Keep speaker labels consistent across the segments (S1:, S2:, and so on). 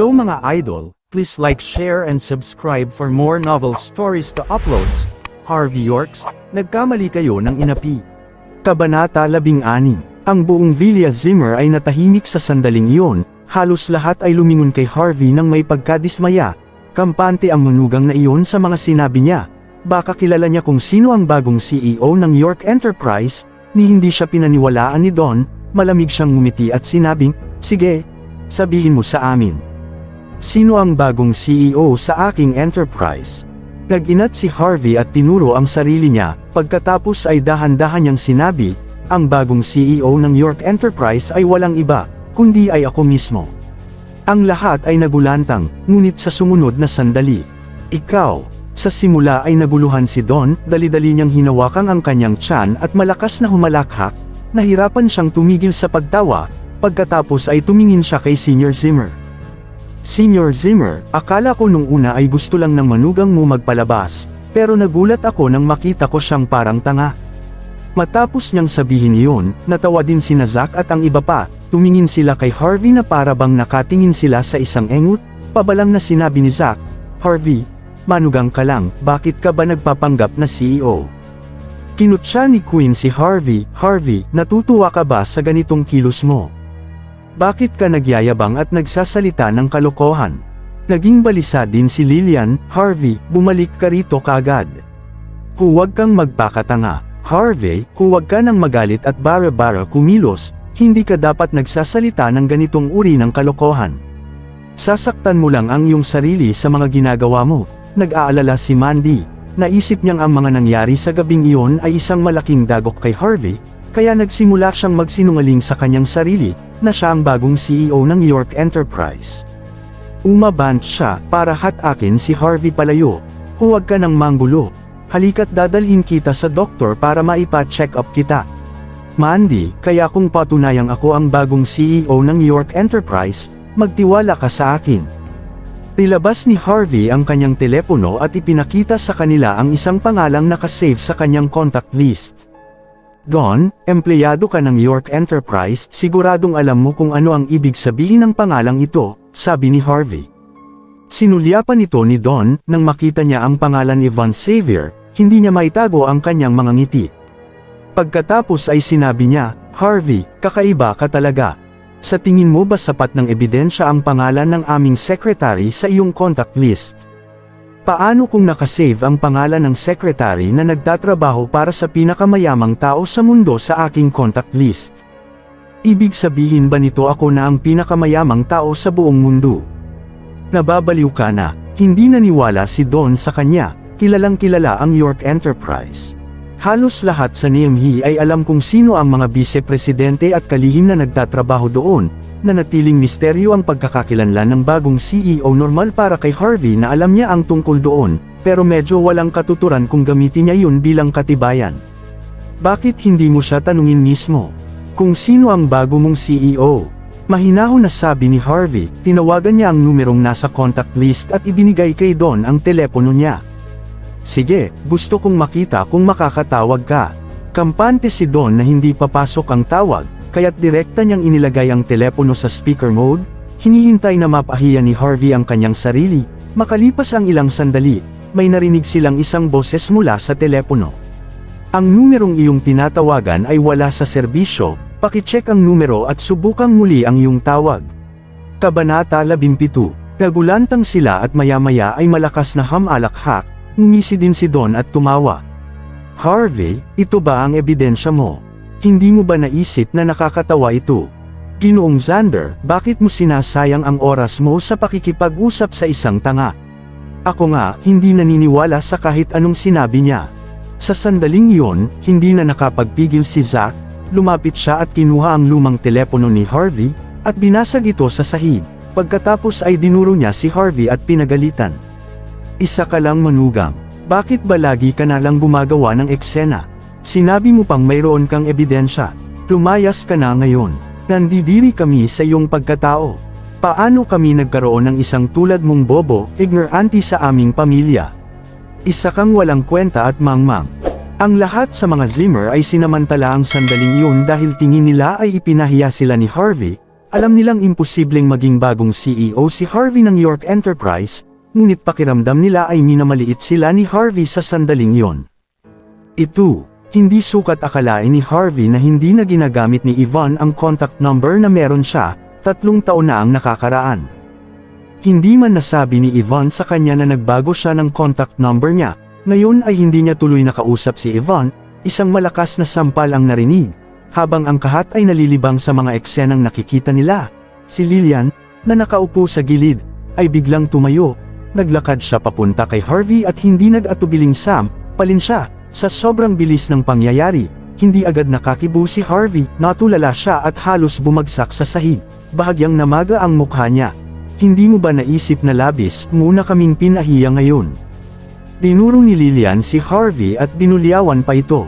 S1: Hello mga idol, please like, share and subscribe for more novel stories to uploads. Harvey Yorks, nagkamali kayo ng inapi. Kabanata 16 Ang buong Villa Zimmer ay natahimik sa sandaling iyon, halos lahat ay lumingon kay Harvey nang may pagkadismaya. Kampante ang manugang na iyon sa mga sinabi niya. Baka kilala niya kung sino ang bagong CEO ng York Enterprise, ni hindi siya pinaniwalaan ni Don, malamig siyang ngumiti at sinabing, Sige, sabihin mo sa amin. Sino ang bagong CEO sa aking enterprise? Nag-inat si Harvey at tinuro ang sarili niya, pagkatapos ay dahan-dahan niyang sinabi, ang bagong CEO ng York Enterprise ay walang iba, kundi ay ako mismo. Ang lahat ay nagulantang, ngunit sa sumunod na sandali. Ikaw, sa simula ay naguluhan si Don, dali-dali niyang hinawakan ang kanyang tiyan at malakas na humalakhak, nahirapan siyang tumigil sa pagtawa, pagkatapos ay tumingin siya kay Senior Zimmer. Senior Zimmer, akala ko nung una ay gusto lang ng manugang mo magpalabas, pero nagulat ako nang makita ko siyang parang tanga. Matapos niyang sabihin iyon, natawa din si Zack at ang iba pa, tumingin sila kay Harvey na para bang nakatingin sila sa isang engut, pabalang na sinabi ni Zack, Harvey, manugang ka lang, bakit ka ba nagpapanggap na CEO? Kinutsa ni Queen si Harvey, Harvey, natutuwa ka ba sa ganitong kilos mo? Bakit ka nagyayabang at nagsasalita ng kalokohan? Naging balisa din si Lillian, Harvey, bumalik ka rito kagad. Huwag kang magpakatanga, Harvey, huwag ka nang magalit at bara-bara kumilos, hindi ka dapat nagsasalita ng ganitong uri ng kalokohan. Sasaktan mo lang ang iyong sarili sa mga ginagawa mo, nag-aalala si Mandy. Naisip niyang ang mga nangyari sa gabing iyon ay isang malaking dagok kay Harvey, kaya nagsimula siyang magsinungaling sa kanyang sarili, na siya ang bagong CEO ng York Enterprise. Umabant siya, para hatakin si Harvey palayo. Huwag ka nang manggulo. Halika't dadalhin kita sa doktor para maipa-check up kita. Mandy, kaya kung patunayang ako ang bagong CEO ng York Enterprise, magtiwala ka sa akin. Nilabas ni Harvey ang kanyang telepono at ipinakita sa kanila ang isang pangalang nakasave sa kanyang contact list. Don, empleyado ka ng York Enterprise, siguradong alam mo kung ano ang ibig sabihin ng pangalang ito, sabi ni Harvey. Sinulyapan ito ni Don, nang makita niya ang pangalan ni Von Xavier, hindi niya maitago ang kanyang mga ngiti. Pagkatapos ay sinabi niya, Harvey, kakaiba ka talaga. Sa tingin mo ba sapat ng ebidensya ang pangalan ng aming secretary sa iyong contact list? Paano kung nakasave ang pangalan ng secretary na nagtatrabaho para sa pinakamayamang tao sa mundo sa aking contact list? Ibig sabihin ba nito ako na ang pinakamayamang tao sa buong mundo? Nababaliw ka na, hindi naniwala si Don sa kanya, kilalang kilala ang York Enterprise. Halos lahat sa NME ay alam kung sino ang mga vice-presidente at kalihim na nagtatrabaho doon, na natiling misteryo ang pagkakakilanlan ng bagong CEO normal para kay Harvey na alam niya ang tungkol doon, pero medyo walang katuturan kung gamitin niya yun bilang katibayan. Bakit hindi mo siya tanungin mismo? Kung sino ang bago mong CEO? Mahinahon na sabi ni Harvey, tinawagan niya ang numerong nasa contact list at ibinigay kay Don ang telepono niya. Sige, gusto kong makita kung makakatawag ka. Kampante si Don na hindi papasok ang tawag, kaya't direkta niyang inilagay ang telepono sa speaker mode, hinihintay na mapahiya ni Harvey ang kanyang sarili, makalipas ang ilang sandali, may narinig silang isang boses mula sa telepono. Ang numerong iyong tinatawagan ay wala sa serbisyo, pakicheck ang numero at subukang muli ang iyong tawag. Kabanata 17, Nagulantang sila at maya-maya ay malakas na hamalakhak, Ngumisi din si Don at tumawa. Harvey, ito ba ang ebidensya mo? Hindi mo ba naisip na nakakatawa ito? Ginoong Xander, bakit mo sinasayang ang oras mo sa pakikipag-usap sa isang tanga? Ako nga, hindi naniniwala sa kahit anong sinabi niya. Sa sandaling iyon, hindi na nakapagpigil si Zack, lumapit siya at kinuha ang lumang telepono ni Harvey, at binasag ito sa sahig. Pagkatapos ay dinuro niya si Harvey at pinagalitan. Isa ka lang manugang. Bakit ba lagi ka na lang gumagawa ng eksena? Sinabi mo pang mayroon kang ebidensya. Lumayas ka na ngayon. Nandidiri kami sa iyong pagkatao. Paano kami nagkaroon ng isang tulad mong bobo, ignorante sa aming pamilya? Isa kang walang kwenta at mangmang. Ang lahat sa mga Zimmer ay sinamantala ang sandaling iyon dahil tingin nila ay ipinahiya sila ni Harvey, Alam nilang imposibleng maging bagong CEO si Harvey ng York Enterprise, ngunit pakiramdam nila ay minamaliit sila ni Harvey sa sandaling yon. Ito, hindi sukat akalain ni Harvey na hindi na ginagamit ni Yvonne ang contact number na meron siya, tatlong taon na ang nakakaraan. Hindi man nasabi ni Yvonne sa kanya na nagbago siya ng contact number niya, ngayon ay hindi niya tuloy nakausap si Yvonne, isang malakas na sampal ang narinig, habang ang kahat ay nalilibang sa mga eksenang nakikita nila. Si Lillian, na nakaupo sa gilid, ay biglang tumayo, naglakad siya papunta kay Harvey at hindi nag-atubiling Sam, palin siya, sa sobrang bilis ng pangyayari, hindi agad nakakibo si Harvey, natulala siya at halos bumagsak sa sahig, bahagyang namaga ang mukha niya. Hindi mo ba naisip na labis, muna kaming pinahiya ngayon? Dinuro ni Lillian si Harvey at binulyawan pa ito.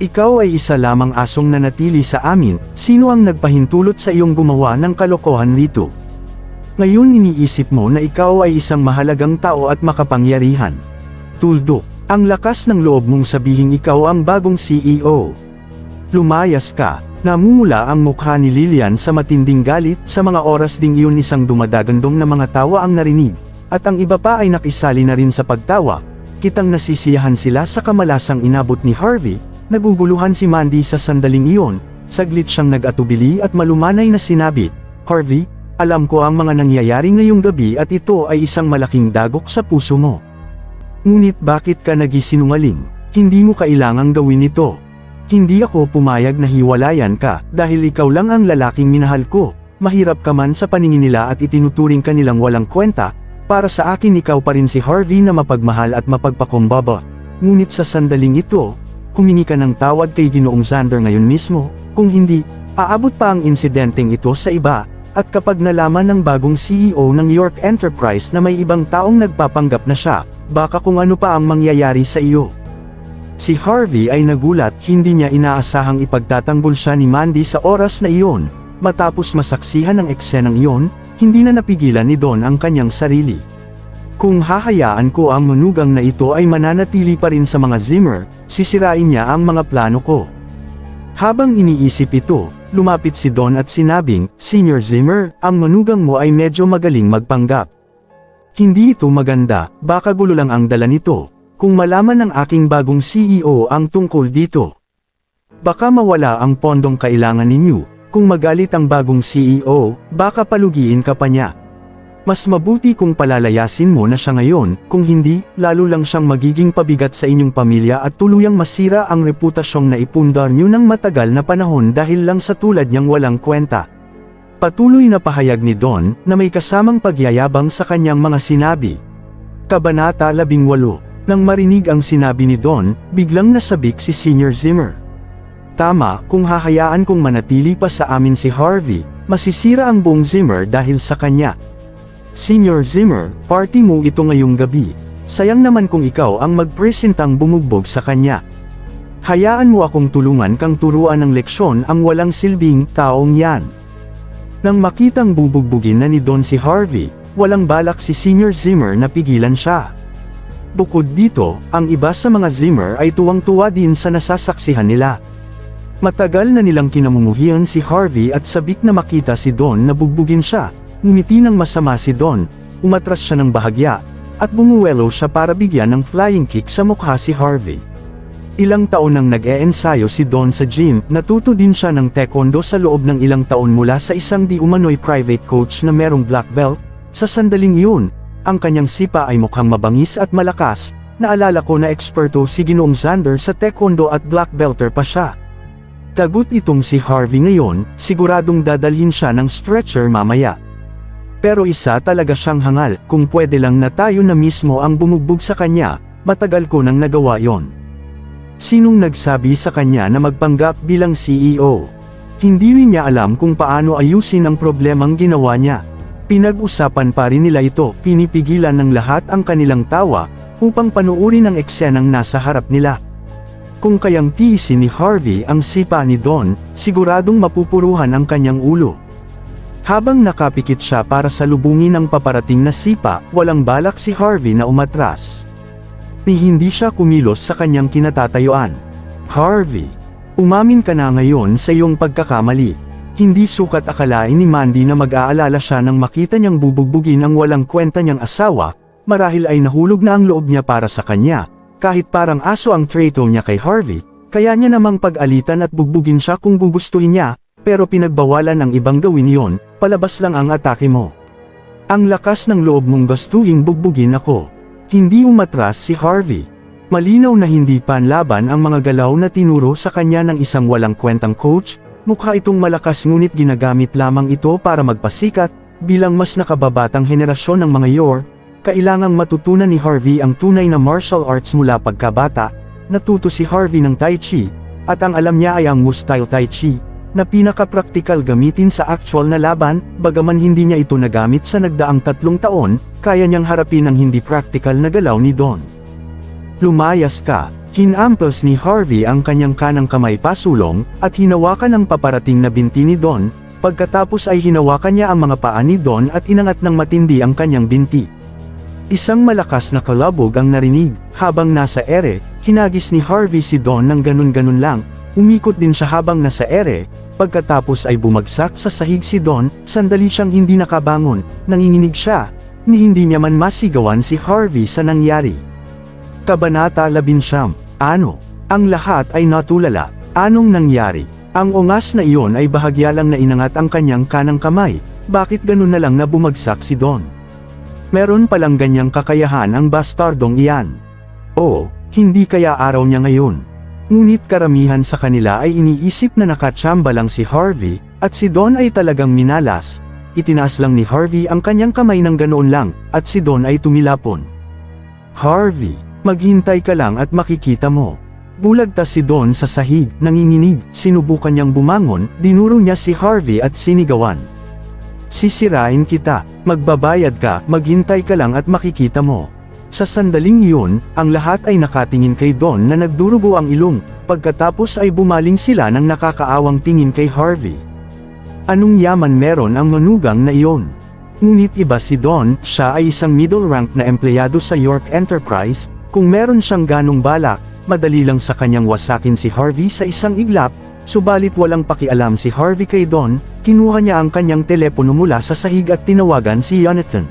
S1: Ikaw ay isa lamang asong nanatili sa amin, sino ang nagpahintulot sa iyong gumawa ng kalokohan rito? Ngayon iniisip mo na ikaw ay isang mahalagang tao at makapangyarihan. Tuldok, ang lakas ng loob mong sabihing ikaw ang bagong CEO. Lumayas ka, namumula ang mukha ni Lilian sa matinding galit, sa mga oras ding iyon isang dumadagandong na mga tawa ang narinig, at ang iba pa ay nakisali na rin sa pagtawa, kitang nasisiyahan sila sa kamalasang inabot ni Harvey, naguguluhan si Mandy sa sandaling iyon, saglit siyang nag-atubili at malumanay na sinabi, Harvey, alam ko ang mga nangyayari ngayong gabi at ito ay isang malaking dagok sa puso mo. Ngunit bakit ka nagisinungaling? Hindi mo kailangang gawin ito. Hindi ako pumayag na hiwalayan ka, dahil ikaw lang ang lalaking minahal ko. Mahirap ka man sa paningin nila at itinuturing ka nilang walang kwenta, para sa akin ikaw pa rin si Harvey na mapagmahal at mapagpakumbaba. Ngunit sa sandaling ito, humingi ka ng tawad kay Ginoong Xander ngayon mismo, kung hindi, aabot pa ang insidenteng ito sa iba, at kapag nalaman ng bagong CEO ng York Enterprise na may ibang taong nagpapanggap na siya, baka kung ano pa ang mangyayari sa iyo. Si Harvey ay nagulat, hindi niya inaasahang ipagtatanggol siya ni Mandy sa oras na iyon. Matapos masaksihan ang eksenang iyon, hindi na napigilan ni Don ang kanyang sarili. Kung hahayaan ko ang manugang na ito ay mananatili pa rin sa mga Zimmer, sisirain niya ang mga plano ko. Habang iniisip ito, lumapit si Don at sinabing, Senior Zimmer, ang manugang mo ay medyo magaling magpanggap. Hindi ito maganda, baka gulo lang ang dala nito, kung malaman ng aking bagong CEO ang tungkol dito. Baka mawala ang pondong kailangan ninyo, kung magalit ang bagong CEO, baka palugiin ka pa niya. Mas mabuti kung palalayasin mo na siya ngayon, kung hindi, lalo lang siyang magiging pabigat sa inyong pamilya at tuluyang masira ang reputasyong naipundar niyo ng matagal na panahon dahil lang sa tulad niyang walang kwenta. Patuloy na pahayag ni Don, na may kasamang pagyayabang sa kanyang mga sinabi. Kabanata 18, nang marinig ang sinabi ni Don, biglang nasabik si Senior Zimmer. Tama, kung hahayaan kong manatili pa sa amin si Harvey, masisira ang buong Zimmer dahil sa kanya. Senior Zimmer, party mo ito ngayong gabi. Sayang naman kung ikaw ang magpresentang bumugbog sa kanya. Hayaan mo akong tulungan kang turuan ng leksyon ang walang silbing taong yan. Nang makitang bubugbugin na ni Don si Harvey, walang balak si Senior Zimmer na pigilan siya. Bukod dito, ang iba sa mga Zimmer ay tuwang-tuwa din sa nasasaksihan nila. Matagal na nilang kinamumuhian si Harvey at sabik na makita si Don na bugbugin siya, Ngumiti ng masama si Don, umatras siya ng bahagya, at bumuwelo siya para bigyan ng flying kick sa mukha si Harvey. Ilang taon nang nag-e-ensayo si Don sa gym, natuto din siya ng taekwondo sa loob ng ilang taon mula sa isang di umano'y private coach na merong black belt, sa sandaling iyon, ang kanyang sipa ay mukhang mabangis at malakas, naalala ko na eksperto si Ginoong Xander sa taekwondo at black belter pa siya. Tagut itong si Harvey ngayon, siguradong dadalhin siya ng stretcher mamaya. Pero isa talaga siyang hangal, kung pwede lang na tayo na mismo ang bumugbog sa kanya, matagal ko nang nagawa yon. Sinong nagsabi sa kanya na magpanggap bilang CEO? Hindi rin niya alam kung paano ayusin ang problemang ginawa niya. Pinag-usapan pa rin nila ito, pinipigilan ng lahat ang kanilang tawa, upang panuurin ang eksenang nasa harap nila. Kung kayang tiisin ni Harvey ang sipa ni Don, siguradong mapupuruhan ang kanyang ulo. Habang nakapikit siya para sa lubungin ng paparating na sipa, walang balak si Harvey na umatras. Ni hindi siya kumilos sa kanyang kinatatayuan. Harvey, umamin ka na ngayon sa iyong pagkakamali. Hindi sukat akalain ni Mandy na mag-aalala siya nang makita niyang bubugbugin ang walang kwenta niyang asawa, marahil ay nahulog na ang loob niya para sa kanya, kahit parang aso ang trato niya kay Harvey, kaya niya namang pag-alitan at bugbugin siya kung gugustuhin niya, pero pinagbawalan ng ibang gawin iyon, palabas lang ang atake mo. Ang lakas ng loob mong bastuhin bugbugin ako. Hindi umatras si Harvey. Malinaw na hindi panlaban ang mga galaw na tinuro sa kanya ng isang walang kwentang coach, mukha itong malakas ngunit ginagamit lamang ito para magpasikat, bilang mas nakababatang henerasyon ng mga yor, kailangang matutunan ni Harvey ang tunay na martial arts mula pagkabata, natuto si Harvey ng Tai Chi, at ang alam niya ay ang Wu-style Tai Chi, na pinaka-praktikal gamitin sa actual na laban, bagaman hindi niya ito nagamit sa nagdaang tatlong taon, kaya niyang harapin ang hindi practical na galaw ni Don. Lumayas ka, kinampels ni Harvey ang kanyang kanang kamay pasulong, at hinawakan ang paparating na binti ni Don, pagkatapos ay hinawakan niya ang mga paa ni Don at inangat ng matindi ang kanyang binti. Isang malakas na kalabog ang narinig, habang nasa ere, hinagis ni Harvey si Don ng ganun-ganun lang, umikot din siya habang nasa ere, pagkatapos ay bumagsak sa sahig si Don, sandali siyang hindi nakabangon, nanginginig siya, ni hindi niya man masigawan si Harvey sa nangyari. Kabanata 11, Ano? Ang lahat ay natulala, anong nangyari? Ang ungas na iyon ay bahagya lang na inangat ang kanyang kanang kamay, bakit ganun na lang na bumagsak si Don? Meron palang ganyang kakayahan ang bastardong iyan. O, hindi kaya araw niya ngayon. Ngunit karamihan sa kanila ay iniisip na nakatsamba lang si Harvey, at si Don ay talagang minalas. Itinaas lang ni Harvey ang kanyang kamay ng ganoon lang, at si Don ay tumilapon. Harvey, maghintay ka lang at makikita mo. Bulagtas si Don sa sahig, nanginginig, sinubukan niyang bumangon, dinuro niya si Harvey at sinigawan. Sisirain kita, magbabayad ka, maghintay ka lang at makikita mo. Sa sandaling iyon, ang lahat ay nakatingin kay Don na nagdurugo ang ilong, pagkatapos ay bumaling sila ng nakakaawang tingin kay Harvey. Anong yaman meron ang manugang na iyon? Ngunit iba si Don, siya ay isang middle rank na empleyado sa York Enterprise, kung meron siyang ganong balak, madali lang sa kanyang wasakin si Harvey sa isang iglap, subalit walang pakialam si Harvey kay Don, kinuha niya ang kanyang telepono mula sa sahig at tinawagan si Jonathan.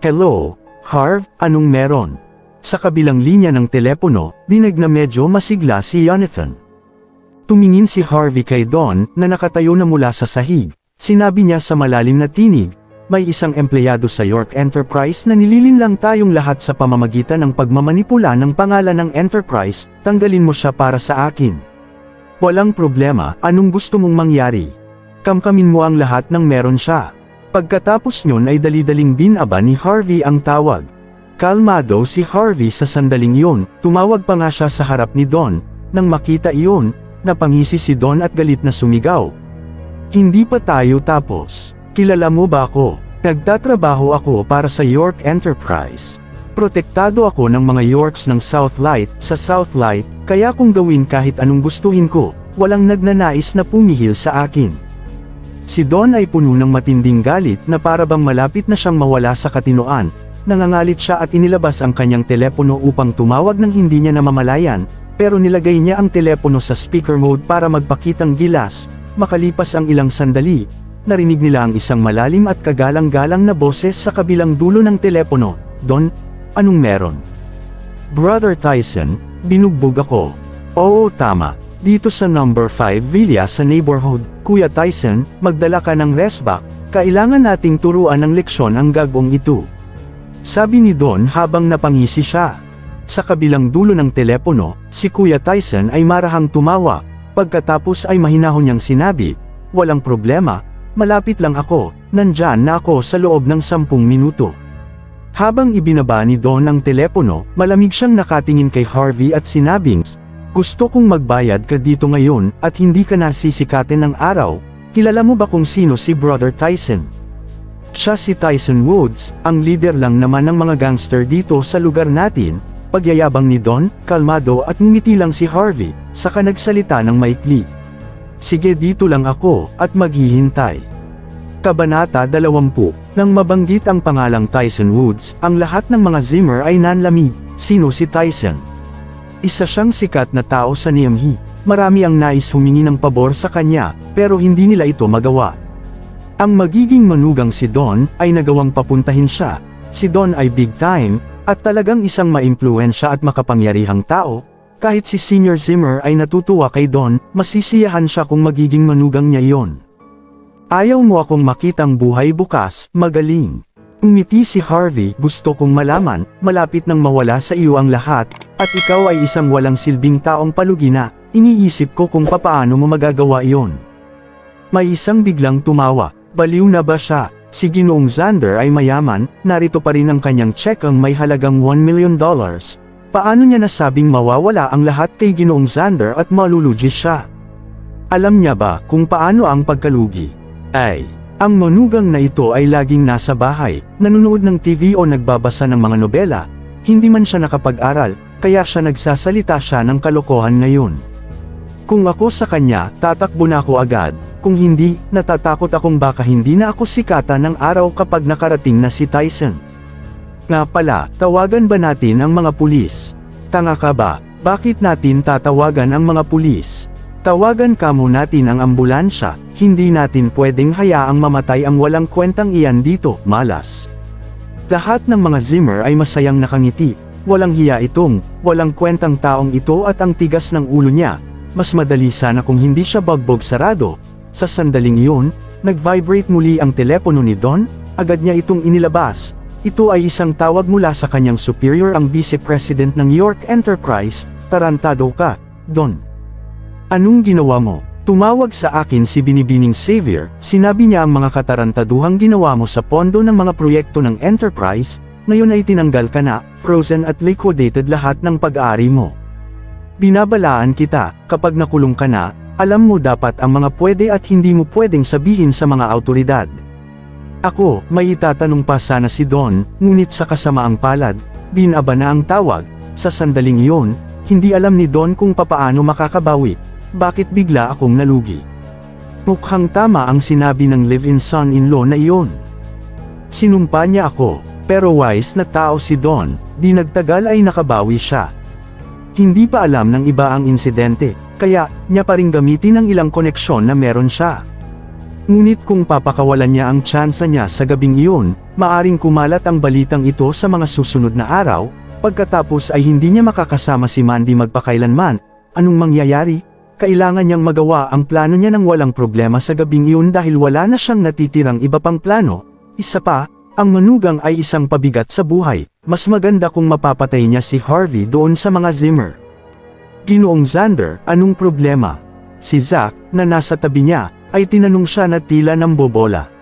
S1: Hello, Harv, anong meron? Sa kabilang linya ng telepono, dinig na medyo masigla si Jonathan. Tumingin si Harvey kay Don na nakatayo na mula sa sahig, sinabi niya sa malalim na tinig, may isang empleyado sa York Enterprise na nililin lang tayong lahat sa pamamagitan ng pagmamanipula ng pangalan ng Enterprise, tanggalin mo siya para sa akin. Walang problema, anong gusto mong mangyari? Kamkamin mo ang lahat ng meron siya. Pagkatapos nyon ay dalidaling binaba ni Harvey ang tawag. Kalmado si Harvey sa sandaling yun, tumawag pa nga siya sa harap ni Don, nang makita iyon, napangisi si Don at galit na sumigaw. Hindi pa tayo tapos. Kilala mo ba ako? Nagtatrabaho ako para sa York Enterprise. Protektado ako ng mga Yorks ng Southlight sa Southlight, kaya kung gawin kahit anong gustuhin ko, walang nagnanais na pumihil sa akin. Si Don ay puno ng matinding galit na para bang malapit na siyang mawala sa katinoan, nangangalit siya at inilabas ang kanyang telepono upang tumawag ng hindi niya namamalayan, pero nilagay niya ang telepono sa speaker mode para magpakitang gilas, makalipas ang ilang sandali, narinig nila ang isang malalim at kagalang-galang na boses sa kabilang dulo ng telepono, Don, anong meron? Brother Tyson, binugbog ako. Oo tama, dito sa number 5 Villa sa neighborhood, Kuya Tyson, magdala ka ng resback, kailangan nating turuan ng leksyon ang gagong ito. Sabi ni Don habang napangisi siya. Sa kabilang dulo ng telepono, si Kuya Tyson ay marahang tumawa, pagkatapos ay mahinahon niyang sinabi, walang problema, Malapit lang ako, nandyan na ako sa loob ng sampung minuto. Habang ibinaba ni Don ang telepono, malamig siyang nakatingin kay Harvey at sinabing, Gusto kong magbayad ka dito ngayon, at hindi ka nasisikatin ng araw, kilala mo ba kung sino si Brother Tyson? Siya si Tyson Woods, ang leader lang naman ng mga gangster dito sa lugar natin, pagyayabang ni Don, kalmado at ngumiti lang si Harvey, saka nagsalita ng maikli. Sige dito lang ako, at maghihintay. Kabanata 20, Nang mabanggit ang pangalang Tyson Woods, ang lahat ng mga Zimmer ay nanlamig, sino si Tyson? Isa siyang sikat na tao sa Niamhi. marami ang nais humingi ng pabor sa kanya, pero hindi nila ito magawa. Ang magiging manugang si Don ay nagawang papuntahin siya. Si Don ay big time, at talagang isang maimpluensya at makapangyarihang tao. Kahit si Senior Zimmer ay natutuwa kay Don, masisiyahan siya kung magiging manugang niya iyon. Ayaw mo akong makitang buhay bukas, magaling. Umiti si Harvey, gusto kong malaman, malapit nang mawala sa iyo ang lahat, at ikaw ay isang walang silbing taong palugina, iniisip ko kung papaano mo magagawa iyon. May isang biglang tumawa, baliw na ba siya? Si Ginoong Xander ay mayaman, narito pa rin ang kanyang check ang may halagang 1 million dollars. Paano niya nasabing mawawala ang lahat kay Ginoong Xander at malulugi siya? Alam niya ba kung paano ang pagkalugi? Ay, ang manugang na ito ay laging nasa bahay, nanonood ng TV o nagbabasa ng mga nobela, hindi man siya nakapag-aral, kaya siya nagsasalita siya ng kalokohan ngayon. Kung ako sa kanya, tatakbo na ako agad, kung hindi, natatakot akong baka hindi na ako sikata ng araw kapag nakarating na si Tyson. Nga pala, tawagan ba natin ang mga pulis? Tanga ka ba? Bakit natin tatawagan ang mga pulis? Tawagan kamo natin ang ambulansya, hindi natin pwedeng hayaang mamatay ang walang kwentang iyan dito, malas. Lahat ng mga Zimmer ay masayang nakangiti, walang hiya itong, walang kwentang taong ito at ang tigas ng ulo niya, mas madali sana kung hindi siya bagbog sarado. Sa sandaling iyon, nag-vibrate muli ang telepono ni Don, agad niya itong inilabas. Ito ay isang tawag mula sa kanyang superior ang Vice President ng York Enterprise, tarantado ka, Don. Anong ginawa mo? Tumawag sa akin si Binibining Xavier, sinabi niya ang mga katarantaduhang ginawa mo sa pondo ng mga proyekto ng Enterprise, ngayon ay tinanggal ka na, frozen at liquidated lahat ng pag-aari mo. Binabalaan kita, kapag nakulong ka na, alam mo dapat ang mga pwede at hindi mo pwedeng sabihin sa mga autoridad. Ako, may itatanong pa sana si Don, ngunit sa kasamaang palad, binaba na ang tawag, sa sandaling iyon, hindi alam ni Don kung papaano makakabawi, bakit bigla akong nalugi. Mukhang tama ang sinabi ng live-in son-in-law na iyon. Sinumpa niya ako, pero wise na tao si Don, di nagtagal ay nakabawi siya. Hindi pa alam ng iba ang insidente, kaya, niya pa rin gamitin ang ilang koneksyon na meron siya. Ngunit kung papakawalan niya ang tsansa niya sa gabing iyon, maaring kumalat ang balitang ito sa mga susunod na araw, pagkatapos ay hindi niya makakasama si Mandy magpakailanman, anong mangyayari? Kailangan niyang magawa ang plano niya ng walang problema sa gabing iyon dahil wala na siyang natitirang iba pang plano. Isa pa, ang manugang ay isang pabigat sa buhay, mas maganda kung mapapatay niya si Harvey doon sa mga Zimmer. Ginoong Xander, anong problema? Si Zack, na nasa tabi niya, ay tinanong siya na tila ng bobola.